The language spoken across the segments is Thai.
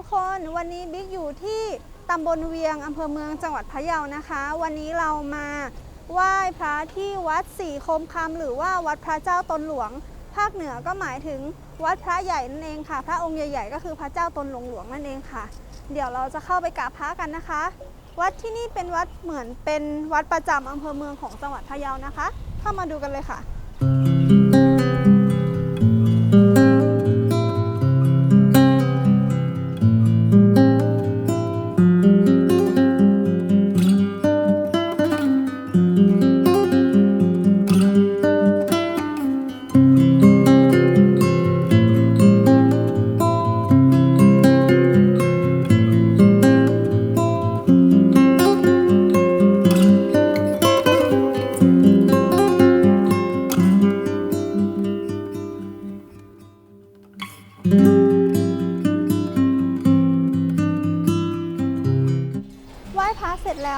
ุกคนวันนี้บิ๊กอยู่ที่ตำบลเวียงอำเภอเมืองจังหวัดพะเยานะคะ วันนี้เรามาไหว้พระที่วัดสี่คมคำหรือว่าวัดพระเจ้าตนหลวง ภาคเหนือก็หมายถึงวัดพระใหญ่นั่นเองค่ะ พระองค์ใหญ่ ๆ ก็คือพระเจ้าตนหลวงหลวงนั่นเองค่ะ เดี๋ยวเราจะเข้าไปกราบพระกันนะคะ วัดที่นี่เป็นวัดเหมือนเป็นวัดประจำอำเภอเมืองของจังหวัดพะเยานะคะ เข้ามาดูกันเลยค่ะ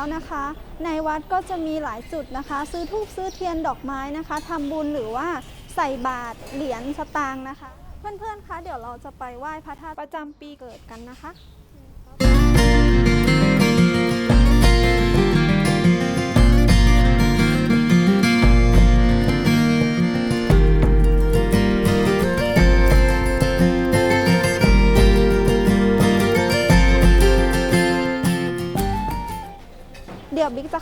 แล้วนะคะ ในวัดก็จะมีหลายจุดนะคะ ซื้อทูบซื้อเทียนดอกไม้นะคะทำบุญหรือว่าใส่บาตรเหรียญสตางค์นะคะ เพื่อนๆคะเดี๋ยวเราจะไปไหว้พระธาตุประจำปีเกิดกันนะคะ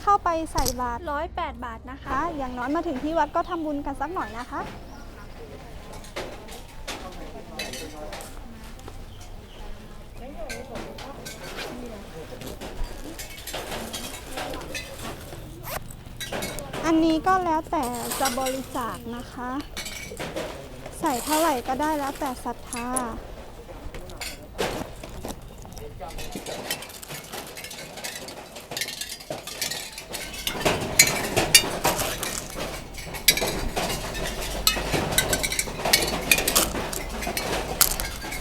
เดี๋ยวบิ๊กจะเข้าไปใส่บาตร108 บาทนะคะ อย่างน้อยมาถึงที่วัดก็ทำบุญกันสักหน่อยนะคะ อันนี้ก็แล้วแต่จะบริจาคนะคะ ใส่เท่าไหร่ก็ได้แล้วแต่ศรัทธา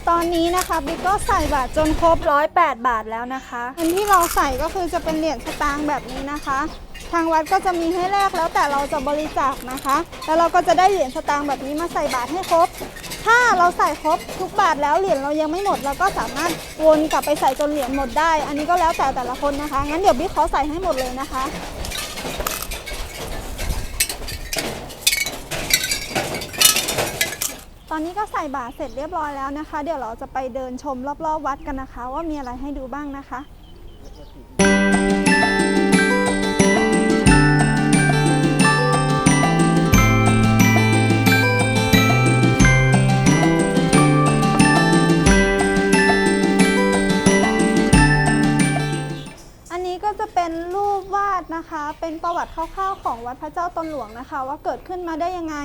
ตอนนี้นะคะบิ๊กก็ใส่บาทจนครบ108 บาทแล้วนะคะเงินที่เราใส่ก็คือจะเป็นเหรียญสตางค์แบบนี้นะคะ ทางวัดก็จะมีให้แลกแล้วแต่เราจะบริจาคนะคะ แล้วเราก็จะได้เหรียญสตางค์แบบนี้มาใส่บาทให้ครบ ถ้าเราใส่ครบทุกบาทแล้วเหรียญเรายังไม่หมดเราก็สามารถวนกลับไปใส่จนเหรียญหมดได้ อันนี้ก็แล้วแต่แต่ละคนนะคะงั้นเดี๋ยวบิ๊กขอใส่ให้หมดเลยนะคะ ตอนนี้ก็ใส่บาตรเสร็จเรียบร้อยแล้วนะคะ เดี๋ยวเราจะไปเดินชมรอบๆวัดกันนะคะ ว่ามีอะไรให้ดูบ้างนะคะ นะคะ เป็นประวัติคร่าวๆของวัดพระเจ้าตนหลวงนะคะ ว่าเกิดขึ้นมาได้ยังไง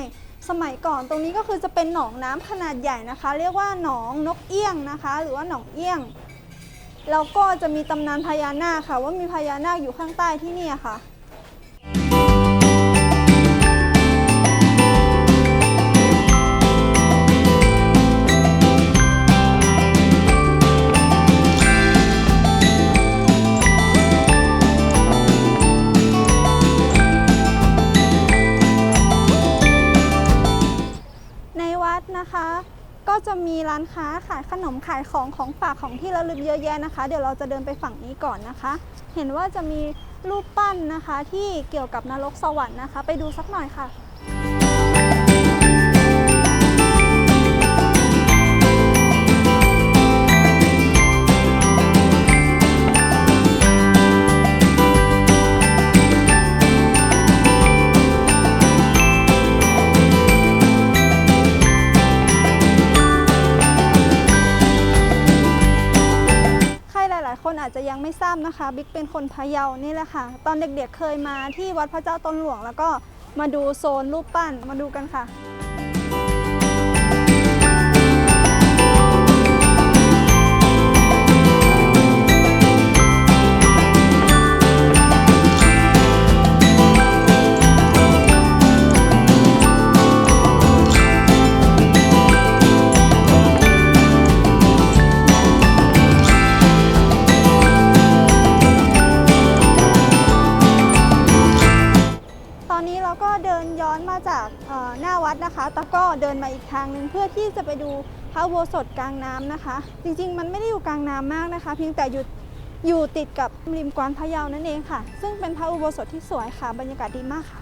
สมัยก่อนตรงนี้ก็คือจะเป็นหนองน้ำขนาดใหญ่นะคะ เรียกว่าหนองนกเอี้ยงนะคะ หรือว่าหนองเอี้ยงแล้วก็จะมีตำนานพญานาคค่ะ ว่ามีพญานาคอยู่ข้างใต้ที่นี่ค่ะ ก็จะมีร้านค้าขายขนมขายของของฝากของที่ระลึกเยอะแยะนะคะ เดี๋ยวเราจะเดินไปฝั่งนี้ก่อนนะคะ เห็นว่าจะมีรูปปั้นนะคะที่เกี่ยวกับนรกสวรรค์นะคะ ไปดูสักหน่อยค่ะ ยังไม่ทราบนะคะ บิ๊กเป็นคนพะเยานี่แหละค่ะ ตอนเด็กๆเคยมาที่วัดพระเจ้าตนหลวง แล้วก็มาดูโซนรูปปั้นมาดูกันค่ะางหนึ่งเพื่อที่จะไปดูพระอุโบสถกลางน้ำนะคะ จริงๆ มันไม่ได้อยู่กลางน้ำมากนะคะ เพียงแต่อยู่อยู่ติดกับริมกวานพะเยานั่นเองค่ะ ซึ่งเป็นพระอุโบสถที่สวยค่ะ บรรยากาศดีมากค่ะ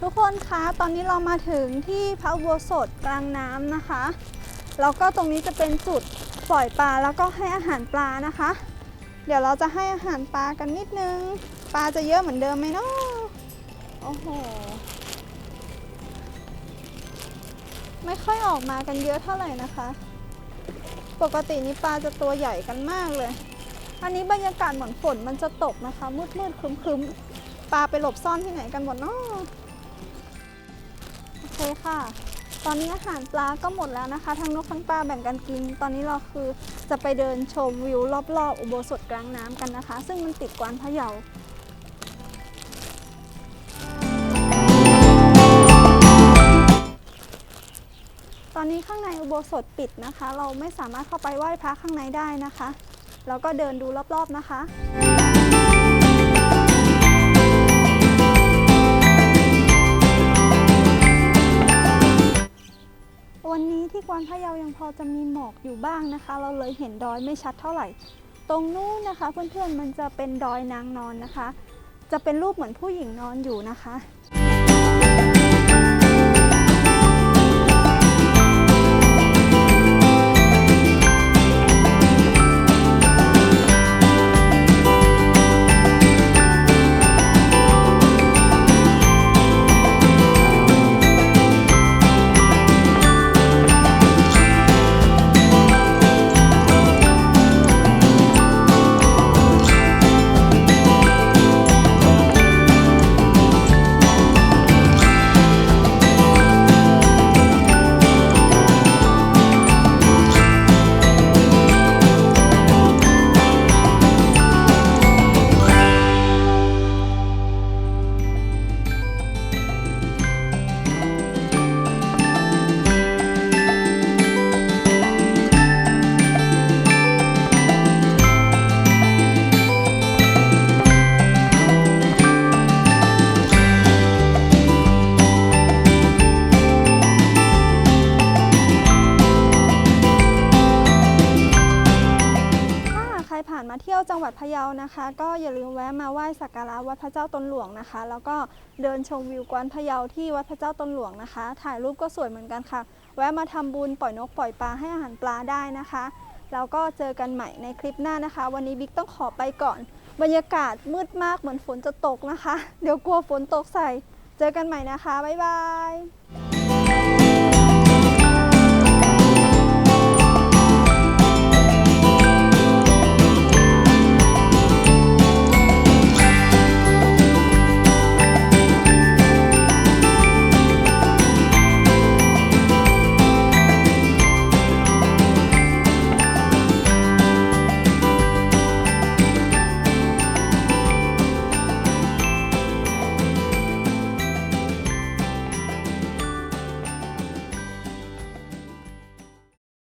ทุกคนคะตอนนี้เรามาถึงที่พระอุโบสถกลางน้ำนะคะ แล้วก็ตรงนี้จะเป็นจุดปล่อยปลาแล้วก็ให้อาหารปลานะคะ เดี๋ยวเราจะให้อาหารปลากันนิดนึง ปลาจะเยอะเหมือนเดิมไหมเนาะโอ้โห ไม่ค่อยออกมากันเยอะเท่าไหร่นะคะ ปกตินี้ปลาจะตัวใหญ่กันมากเลย อันนี้บรรยากาศเหมือนฝนมันจะตกนะคะ มืดมืดๆครึมคึมๆ ปลาไปหลบซ่อนที่ไหนกันหมดเนาะโอเคค่ะ ตอนนี้อาหารปลาก็หมดแล้วนะคะ ทั้งนกทั้งปลาแบ่งกันกิน ตอนนี้เราคือจะไปเดินชมวิวรอบๆ อุโบสถกลางน้ำกันนะคะ ซึ่งมันติดกวานพะเยาตอนนี้ข้างในอุโบสถปิดนะคะ เราไม่สามารถเข้าไปไหว้พระข้างในได้นะคะ แล้วก็เดินดูรอบๆนะคะ วันนี้ที่กวานพะเยายังพอจะมีหมอกอยู่บ้างนะคะ เราเลยเห็นดอยไม่ชัดเท่าไหร่ ตรงนู้นนะคะเพื่อนๆมันจะเป็นดอยนางนอนนะคะ จะเป็นรูปเหมือนผู้หญิงนอนอยู่นะคะ วจังหวัดพะเยานะคะ ก็อย่าลืมแวะมาไหว้สักการะวัดพระเจ้าตนหลวงนะคะ แล้วก็เดินชมวิวกวนพะเยาที่วัดพระเจ้าตนหลวงนะคะ ถ่ายรูปก็สวยเหมือนกันค่ะ แวะมาทำบุญปล่อยนกปล่อยปลาให้อาหารปลาได้นะคะแล้วก็เจอกันใหม่ในคลิปหน้านะคะ วันนี้บิ๊กต้องขอไปก่อน บรรยากาศมืดมากเหมือนฝนจะตกนะคะ เดี๋ยวกลัวฝนตกใส่ เจอกันใหม่นะคะ บ๊ายบาย